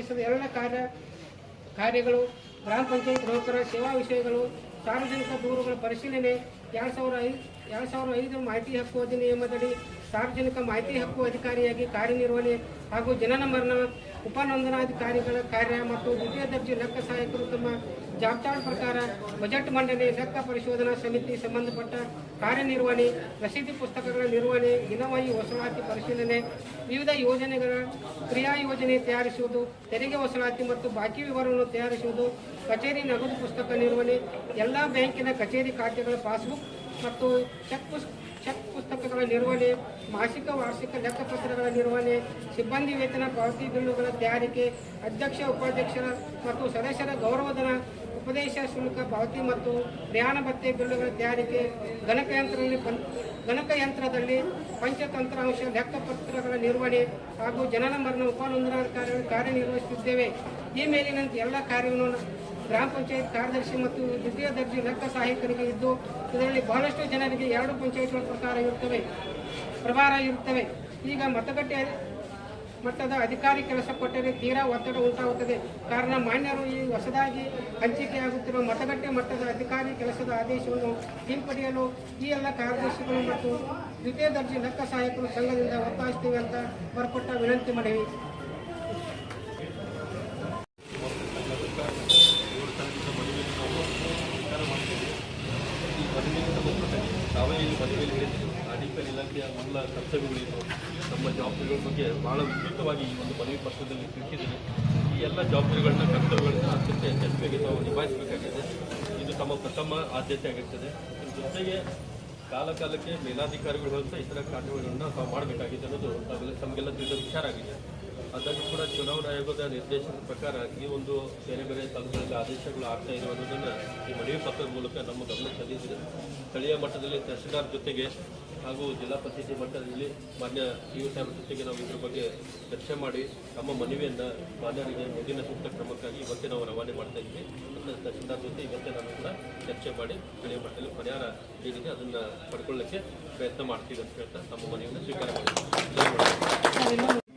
ಸಂಬಂಧಿಸಿದ ಎಲ್ಲ ಕಾರ್ಯ ಕಾರ್ಯಗಳು, ಗ್ರಾಮ ಪಂಚಾಯತ್ ನೌಕರ ಸೇವಾ ವಿಷಯಗಳು, ಸಾರ್ವಜನಿಕ ದೂರುಗಳ ಪರಿಶೀಲನೆ, ಎರಡು ಸಾವಿರದ ಐದು ಎರಡು ಸಾವಿರದ ಐದು ಮಾಹಿತಿ ಹಕ್ಕು ಅಧಿನಿಯಮದಡಿ ಸಾರ್ವಜನಿಕ ಮಾಹಿತಿ ಹಕ್ಕು ಅಧಿಕಾರಿಯಾಗಿ ಕಾರ್ಯನಿರ್ವಹಣೆ ಹಾಗೂ ಜನನ ಮರಣ ಉಪನೋಂದನಾಧಿಕಾರಿಗಳ ಕಾರ್ಯ ಮತ್ತು ದ್ವಿತೀಯ ದರ್ಜೆ ಲೆಕ್ಕ ಸಹಾಯಕರು ತಮ್ಮ ಜಾಬ್ ಪ್ರಕಾರ ಬಜೆಟ್ ಮಂಡನೆ ಲೆಕ್ಕ ಪರಿಶೋಧನಾ ಸಮಿತಿ ಸಂಬಂಧಪಟ್ಟ ಕಾರ್ಯನಿರ್ವಹಣೆ, ರಸೀದಿ ಪುಸ್ತಕಗಳ ನಿರ್ವಹಣೆ ದಿನವಾಯಿ ವಸೂಲಾತಿ ಪರಿಶೀಲನೆ, ವಿವಿಧ ಯೋಜನೆಗಳ ಕ್ರಿಯಾ ಯೋಜನೆ ತಯಾರಿಸುವುದು, ತೆರಿಗೆ ವಸೂಲಾತಿ ಮತ್ತು ಬಾಕಿ ವಿವರವನ್ನು ತಯಾರಿಸುವುದು, ಕಚೇರಿ ನಗದು ಪುಸ್ತಕ ನಿರ್ವಹಣೆ, ಎಲ್ಲ ಬ್ಯಾಂಕಿನ ಕಚೇರಿ ಖಾತೆಗಳ ಪಾಸ್ಬುಕ್ ಮತ್ತು ಚೆಕ್ ಪುಸ್, ಚೆಕ್ ಪುಸ್ತಕಗಳ ನಿರ್ವಹಣೆ, ಮಾಸಿಕ, ವಾರ್ಷಿಕ ಲೆಕ್ಕಪತ್ರಗಳ ನಿರ್ವಹಣೆ, ಸಿಬ್ಬಂದಿ ವೇತನ, ಪಾವತಿ ಬಿಲ್ಲುಗಳ ತಯಾರಿಕೆ, ಅಧ್ಯಕ್ಷ, ಉಪಾಧ್ಯಕ್ಷರ ಮತ್ತು ಸದಸ್ಯರ ಗೌರವಧನ, ಉಪದೇಶ ಶುಲ್ಕ ಪಾವತಿ ಮತ್ತು ಪ್ರಯಾಣ ಭತ್ತೆ ಬಿಲ್ಲುಗಳ ತಯಾರಿಕೆ ಗಣಕಯಂತ್ರದಲ್ಲಿ ಗಣಕಯಂತ್ರದಲ್ಲಿ ಪಂಚತಂತ್ರಾಂಶ ಲೆಕ್ಕಪತ್ರಗಳ ನಿರ್ವಹಣೆ ಹಾಗೂ ಜನನ ಮರಣ ಉಪನೋಂದಣಾಧಿಕಾರಿಗಳು ಕಾರ್ಯನಿರ್ವಹಿಸುತ್ತಿದ್ದೇವೆ. ಈ ಮೇಲಿನಂತೆ ಎಲ್ಲ ಕಾರ್ಯವನ್ನು ಗ್ರಾಮ ಪಂಚಾಯತ್ ಕಾರ್ಯದರ್ಶಿ ಮತ್ತು ದ್ವಿತೀಯ ದರ್ಜೆ ಲೆಕ್ಕ ಸಹಾಯಕರಿಗೆ ಇದ್ದು, ಇದರಲ್ಲಿ ಬಹಳಷ್ಟು ಜನರಿಗೆ ಎರಡು ಪಂಚಾಯತ್ಗಳ ಪ್ರಕಾರ ಇರುತ್ತವೆ, ಪ್ರಭಾರ ಇರುತ್ತವೆ. ಈಗ ಮತಗಟ್ಟೆ ಮಟ್ಟದ ಅಧಿಕಾರಿ ಕೆಲಸ ಕೊಟ್ಟರೆ ತೀರಾ ಒತ್ತಡ ಉಂಟಾಗುತ್ತದೆ. ಕಾರಣ ಮಾನ್ಯರು ಈ ಹೊಸದಾಗಿ ಹಂಚಿಕೆಯಾಗುತ್ತಿರುವ ಮತಗಟ್ಟೆ ಮಟ್ಟದ ಅಧಿಕಾರಿ ಕೆಲಸದ ಆದೇಶವನ್ನು ಹಿಂಪಡೆಯಲು ಈ ಎಲ್ಲ ಕಾರ್ಯದರ್ಶಿಗಳು ಮತ್ತು ದ್ವಿತೀಯ ದರ್ಜೆ ಲೆಕ್ಕ ಸಹಾಯಕರು ಸಂಘದಿಂದ ಒತ್ತಾಯಿಸ್ತೀವಿ ಅಂತ ಹೊರಪಟ್ಟ ವಿನಂತಿ ಮಾಡಿವಿ. ಇಲ್ಲಿ ಮದುವೆಯಲ್ಲಿ ಹೇಳಿದ್ರು ಇಲಾಖೆಯ ಮೂಲ ಕರ್ತವ್ಯಗಳೇನು ನಮ್ಮ ಜವಾಬ್ದಾರಿಗಳ ಬಗ್ಗೆ ಬಹಳ ವಿಸ್ತೃತವಾಗಿ ಈ ಒಂದು ಮನವಿ ಪತ್ರದಲ್ಲಿ ತಿಳಿಸಿದರೆ ಈ ಎಲ್ಲ ಜವಾಬ್ದಾರಿಗಳನ್ನ ಕರ್ತವ್ಯಗಳನ್ನ ಅತ್ಯಂತ ಯಶಸ್ವಿಯಾಗಿ ತಾವು ನಿಭಾಯಿಸಬೇಕಾಗಿದೆ. ಇದು ತಮ್ಮ ಪ್ರಥಮ ಆದ್ಯತೆ ಆಗಿರ್ತದೆ. ಜೊತೆಗೆ ಕಾಲ ಕಾಲಕ್ಕೆ ಮೇಲಾಧಿಕಾರಿಗಳು ಅಂತ ಇತರ ಕಾರ್ಯಗಳನ್ನು ತಾವು ಮಾಡಬೇಕಾಗಿದೆ ಅನ್ನೋದು ತಮಗೆಲ್ಲ ತಿಳಿದ ವಿಚಾರ ಆಗಿದೆ. ಅದನ್ನು ಕೂಡ ಚುನಾವಣಾ ಆಯೋಗದ ನಿರ್ದೇಶನದ ಪ್ರಕಾರ ಈ ಒಂದು ಬೇರೆ ಬೇರೆ ತಾಲೂಕುಗಳಲ್ಲಿ ಆದೇಶಗಳು ಆಗ್ತಾ ಇರುವುದನ್ನು ಈ ಮನವಿ ಪತ್ರದ ಮೂಲಕ ನಮ್ಮ ಗಮನ ಸಲ್ಲಿಸಿದೆ ಸ್ಥಳೀಯ ಮಟ್ಟದಲ್ಲಿ ತಹಶೀಲ್ದಾರ್ ಜೊತೆಗೆ ಹಾಗೂ ಜಿಲ್ಲಾ ಪಂಚಾಯತಿ ಮಟ್ಟದಲ್ಲಿ ಮಾನ್ಯ ಯು ಸಾಹೇಬ್ರ ಜೊತೆಗೆ ನಾವು ಇದ್ರ ಬಗ್ಗೆ ಚರ್ಚೆ ಮಾಡಿ ನಮ್ಮ ಮನವಿಯನ್ನು ಮಾನ್ಯರಿಗೆ ಮುಂದಿನ ಸೂಕ್ತ ಕ್ರಮಕ್ಕಾಗಿ ಇವತ್ತೇ ನಾವು ರವಾನೆ ಮಾಡ್ತಾ ಇದ್ವಿ. ಮತ್ತು ತಹಶೀಲ್ದಾರ್ ಜೊತೆ ಇವತ್ತೇ ನಾನು ಕೂಡ ಚರ್ಚೆ ಮಾಡಿ ಸ್ಥಳೀಯ ಮಟ್ಟದಲ್ಲಿ ಪರಿಹಾರ ಏನಿದೆ ಅದನ್ನು ಪಡ್ಕೊಳ್ಳೋಕ್ಕೆ ಪ್ರಯತ್ನ ಮಾಡ್ತೀವಿ ಅಂತ ಹೇಳ್ತಾ ನಮ್ಮ ಮನವಿಯನ್ನು ಸ್ವೀಕಾರ ಧನ್ಯವಾದ